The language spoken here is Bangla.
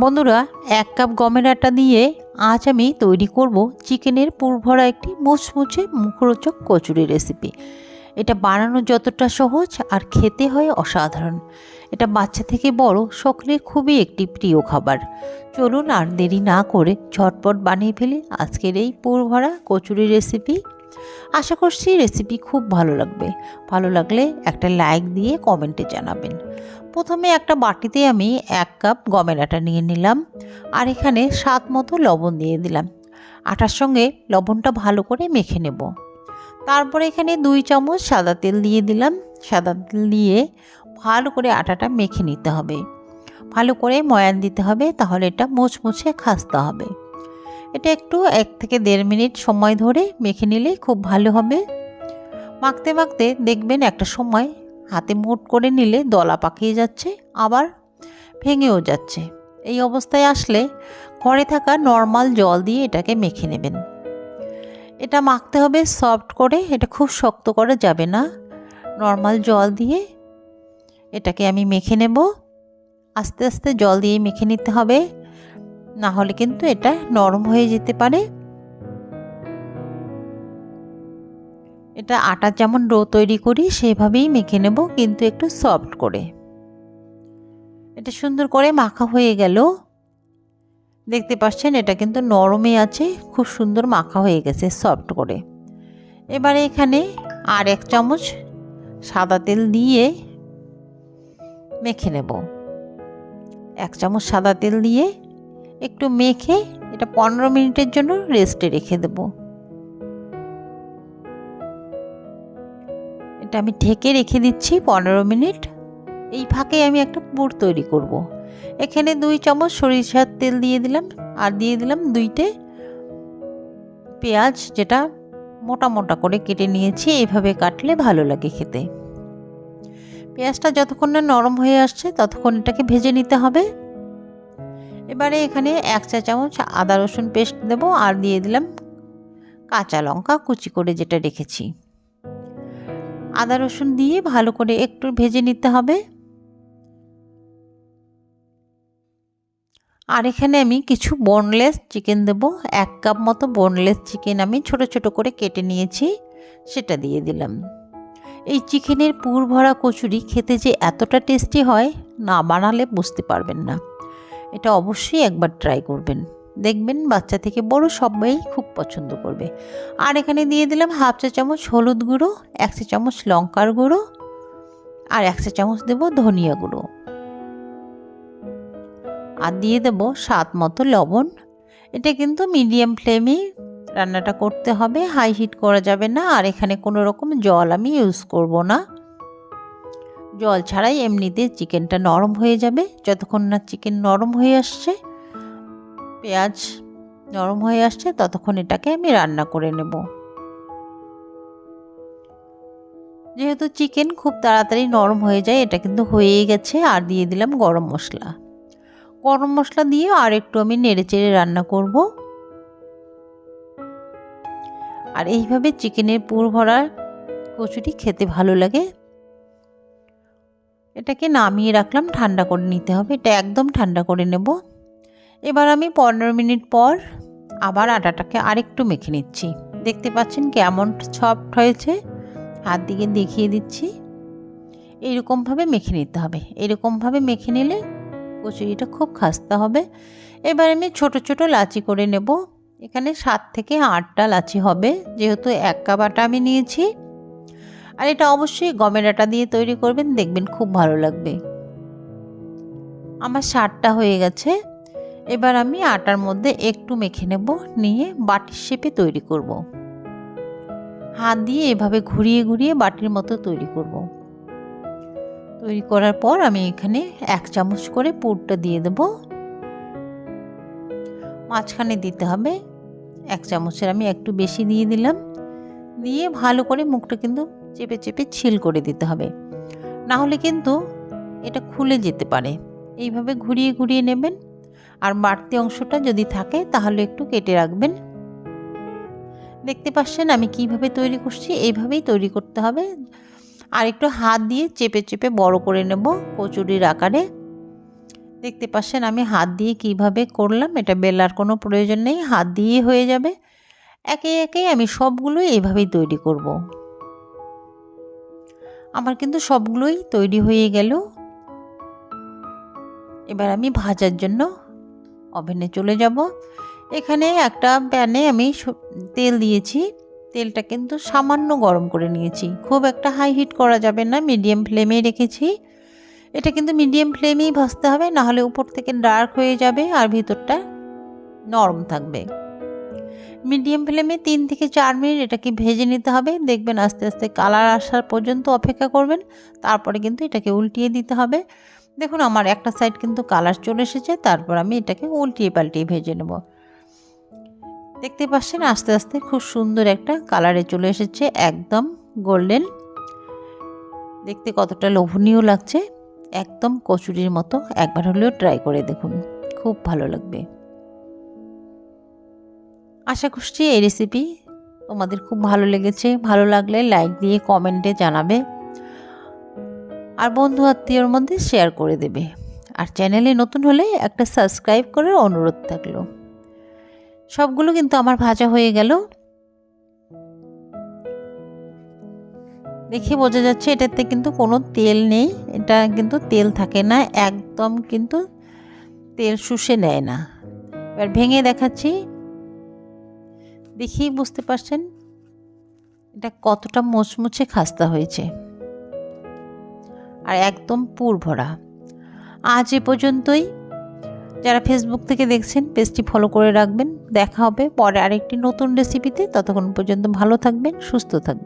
বন্ধুরা, এক কাপ গমের আটা দিয়ে আজ আমি তৈরি করব চিকেনের পুরভরা একটি মুচমুচে মুখরোচক কচুরি রেসিপি এটা বানানো যতটা সহজ আর খেতে হয় অসাধারণ। এটা বাচ্চা থেকে বড় সকলের খুবই একটি প্রিয় খাবার। চলুন আর দেরি না করে ঝটপট বানিয়ে ফেলি আজকের এই পুরভরা কচুরি রেসিপি আশা করছি রেসিপি খুব ভালো লাগবে। ভালো লাগলে একটা লাইক দিয়ে কমেন্টে জানাবেন। প্রথমে একটা বাটিতে আমি এক কাপ গমের আটা নিয়ে নিলাম আর এখানে স্বাদ মতো লবণ দিয়ে দিলাম। আটার সঙ্গে লবণটা ভালো করে মেখে নেব। তারপরে এখানে দুই চামচ সাদা তেল দিয়ে দিলাম। সাদা তেল দিয়ে ভালো করে আটাটা মেখে নিতে হবে। ভালো করে ময়ান দিতে হবে তাহলে এটা মুচমুচে খাসতে হবে। এটা একটু এক থেকে দেড় মিনিট সময় ধরে মেখে নিলে খুব ভালো হবে। মাখতে মাখতে দেখবেন একটা সময় হাতে মুট করে নিলে দলা পাকিয়ে যাচ্ছে, আবার ভেঙেও যাচ্ছে। এই অবস্থায় আসলে ঘরে থাকা নর্মাল জল দিয়ে এটাকে মেখে নেবেন। এটা মাখতে হবে সফট করে, এটা খুব শক্ত করা যাবে না। নর্মাল জল দিয়ে এটাকে আমি মেখে নেব। আস্তে আস্তে জল দিয়ে মেখে নিতে হবে। না হলে কিন্তু এটা নরম হয়ে যেতে পারে। এটা আটার যেমন ডো তৈরি করি, সেভাবেই মেখে নেব, কিন্তু একটু সফট করে। এটা সুন্দর করে মাখা হয়ে গেল। দেখতে পাচ্ছেন, এটা কিন্তু নরমে আছে, খুব সুন্দর মাখা হয়ে গেছে সফট করে। এবারে এখানে আর এক চামচ সাদা তেল দিয়ে মেখে নেব। এক চামচ সাদা তেল দিয়ে একটু মেখে এটা পনেরো মিনিটের জন্য রেস্টে রেখে দেব। এটা আমি ঢেকে রেখে দিচ্ছি পনেরো মিনিট। এই ফাঁকে আমি একটা পুর তৈরি করব। এখানে দুই চামচ সরিষার তেল দিয়ে দিলাম আর দিয়ে দিলাম দুইটে পেঁয়াজ যেটা মোটা মোটা করে কেটে নিয়েছি এইভাবে কাটলে ভালো লাগে খেতে। পেঁয়াজটা যতক্ষণ না নরম হয়ে আসছে ততক্ষণ এটাকে ভেজে নিতে হবে। এবারে এখানে এক চা চামচ আদা রসুন পেস্ট দেব আর দিয়ে দিলাম কাঁচা লঙ্কা কুচি করে যেটা রেখেছি। আদা রসুন দিয়ে ভালো করে একটু ভেজে নিতে হবে। আর এখানে আমি কিছু বোনলেস চিকেন দেব। এক কাপ মতো বোনলেস চিকেন আমি ছোট ছোট করে কেটে নিয়েছি, সেটা দিয়ে দিলাম। এই চিকেনের পুর ভরা কচুরি খেতে যে এতটা টেস্টি হয়, না বানালে বুঝতে পারবেন না। এটা অবশ্যই একবার ট্রাই করবেন। দেখবেন বাচ্চা থেকে বড় সবাই খুব পছন্দ করবে। আর এখানে দিয়ে দিলাম হাফ চা চামচ হলুদ গুঁড়ো, এক চা চামচ লঙ্কার গুঁড়ো, আর এক চা চামচ দেবো ধনিয়া গুঁড়ো। আর দিয়ে দেব স্বাদ মতো লবণ। এটা কিন্তু মিডিয়াম ফ্লেমে রান্নাটা করতে হবে, হাই হিট করা যাবে না, আর এখানে কোনো রকম জল আমি ইউজ করব না। জল ছাড়াই এমনিতে চিকেনটা নরম হয়ে যাবে, যতক্ষণ না চিকেন নরম হয়ে আসছে পেঁয়াজ নরম হয়ে আসছে, ততক্ষণ এটাকে আমি রান্না করে নেব। যেহেতু চিকেন খুব তাড়াতাড়ি নরম হয়ে যায়, এটা কিন্তু হয়েই গেছে, আর দিয়ে দিলাম গরম মশলা। গরম মশলা দিয়ে আর একটু আমি নেড়ে চেড়ে রান্না করব। আর এইভাবে চিকেনের পুর ভরা কচুরি খেতে ভালো লাগে। এটাকে নামিয়ে রাখলাম, ঠান্ডা করে নিতে হবে, এটা একদম ঠান্ডা করে নেব। এবার আমি পনেরো মিনিট পর আবার আটাটাকে আরেকটু মেখে নিচ্ছি। দেখতে পাচ্ছেন কেমন সফট হয়েছে। হাত দিকে দেখিয়ে দিচ্ছি। এইরকমভাবে মেখে নিতে হবে। এরকমভাবে মেখে নিলে কচুরিটা খুব খাস্তা হবে। এবার আমি ছোট ছোট লাচি করে নেব। এখানে সাত থেকে আটটা লাচি হবে, যেহেতু এক কাপ আটা আমি নিয়েছি। আর এটা অবশ্যই গমের আটা দিয়ে তৈরি করবেন, দেখবেন খুব ভালো লাগবে। আমার সারটা হয়ে গেছে। এবার আমি আটার মধ্যে একটু মেখে নেব, নিয়ে বাটির শেপে তৈরি করব। হাত দিয়ে এভাবে ঘুরিয়ে ঘুরিয়ে বাটির মতো তৈরি করব। তৈরি করার পর আমি এখানে এক চামচ করে পুরটা দিয়ে দেব। মাঝখানে দিতে হবে, এক চামচের আমি একটু বেশি দিয়ে দিলাম। দিয়ে ভালো করে মুখটা কিন্তু চেপে চেপে ছিল করে দিতে হবে। না হলে কিন্তু এটা খুলে যেতে পারে। এইভাবে ঘুরিয়ে ঘুরিয়ে নেবেন। আর বাড়তি অংশটা যদি থাকে, তাহলে একটু কেটে রাখবেন। দেখতে পাচ্ছেন আমি কীভাবে তৈরি করছি, এইভাবেই তৈরি করতে হবে। আর একটু হাত দিয়ে চেপে চেপে বড় করে নেব কচুরির আকারে। দেখতে পাচ্ছেন আমি হাত দিয়ে কীভাবে করলাম, এটা বেলার কোনো প্রয়োজন নেই, হাত দিয়ে হয়ে যাবে। একে একে আমি সবগুলোই এইভাবেই তৈরি করব। আমার কিন্তু সবগুলোই তৈরি হয়ে গেল। এবার আমি ভাজার জন্য ওভেনে চলে যাব। এখানে একটা প্যানে আমি তেল দিয়েছি। তেলটা কিন্তু সামান্য গরম করে নিয়েছি। খুব একটা হাই হিট করা যাবে না মিডিয়াম ফ্লেমে রেখেছি। এটা কিন্তু মিডিয়াম ফ্লেমেই ভাজতে হবে, নাহলে উপর থেকে ডার্ক হয়ে যাবে আর ভিতরটা নরম থাকবে। মিডিয়াম ফ্লেমে তিন থেকে চার মিনিট এটাকে ভেজে নিতে হবে। দেখবেন আস্তে আস্তে কালার আসার পর্যন্ত অপেক্ষা করবেন। তারপরে কিন্তু এটাকে উল্টিয়ে দিতে হবে। দেখুন, আমার একটা সাইড কিন্তু কালার চলে এসেছে, তারপর আমি এটাকে উল্টিয়ে পাল্টিয়ে ভেজে নেব। দেখতে পাচ্ছেন, আস্তে আস্তে খুব সুন্দর একটা কালারে চলে এসেছে, একদম গোল্ডেন দেখতে কতটা লোভনীয় লাগছে, একদম কচুরির মতো, একবার হলেও ট্রাই করে দেখুন, খুব ভালো লাগবে। আশা করছি এই রেসিপি তোমাদের খুব ভালো লেগেছে, ভালো লাগলে লাইক দিয়ে কমেন্টে জানাবে। আর বন্ধু আত্মীয়র মধ্যে শেয়ার করে দেবে। আর চ্যানেলে নতুন হলে একটা সাবস্ক্রাইব করার অনুরোধ থাকল। সবগুলো কিন্তু আমার ভাজা হয়ে গেল। দেখে বোঝা যাচ্ছে এটাতে কিন্তু কোনো তেল নেই। এটা কিন্তু তেল থাকে না, একদম কিন্তু তেল শুষে নেয় না। এবার ভেঙে দেখাচ্ছি। দেখেই বুঝতে পারছেন এটা কতটা মুচমুচে খাস্তা হয়েছে। আর একদম পুর ভরা। আজ এ পর্যন্তই। যারা ফেসবুক থেকে দেখছেন, পেজটি ফলো করে রাখবেন। দেখা হবে পরে আরেকটি নতুন রেসিপিতে ততক্ষণ পর্যন্ত ভালো থাকবেন, সুস্থ থাকবেন।